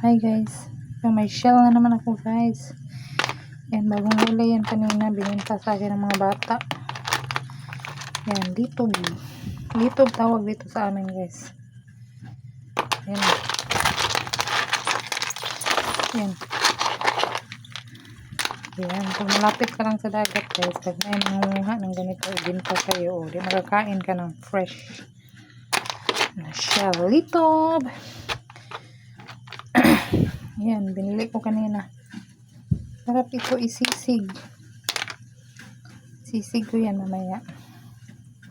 Hi guys. Yung may shell na naman ako guys. Yan, bagong huli yan kanina. Bininta sa akin ng mga bata. Yan, litog. Litog tawag dito sa amin guys. Yan. Yan. Yan. Kung malapit ka lang sa dagat guys, pag may nangunguha ng ganito, ibinta sa'yo. Di makakain ka ng fresh na shell. Litog. Yan, binili ko kanina. Sarap ito isisig. Sisig ko yan mamaya.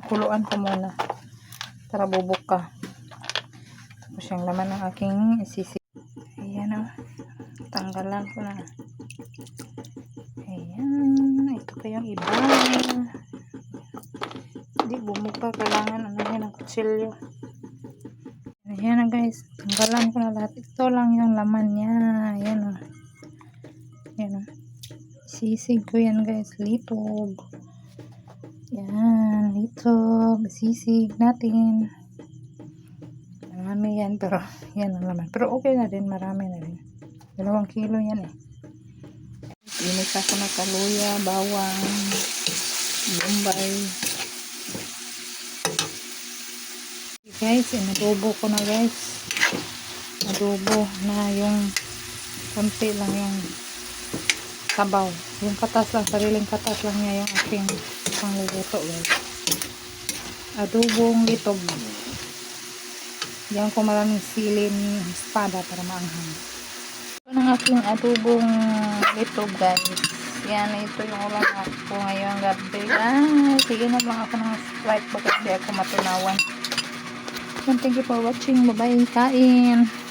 Kuluan ko muna. Tara bubuk ka. Tapos yung laman ng aking isisig. Ayan o. Tanggalan ko na. Ayan. Ito pa yung iba. Hindi bumuka. Kailangan ano yan ang kutsilyo. Ayan na guys. Tanggalan ko na lahat. Ito lang yung laman niya. Ayan o. Ayan o. Sisig ko yan guys. Litog. Yan. Litog. Sisig natin. Marami yan. Pero yan ang laman. Pero okay na din. Marami na din. Dalawang kilo yan eh. Inis ako na kaluya, bawang, bombay. Guys, inadobo ko na guys. Adobo na yung konti lang yung sabaw. Yung katas lang, sariling katas lang niya yung aking pangluluto guys. Adobong litog. Diyan ko maraming silin espada para maanghang. Ito ng aking adobong litog guys. Yan, ito yung ulam ako ngayong gabi. Ah, sige na lang ako ng sprite baka di ako matunawan. And thank you for watching. Bye-bye. Kain.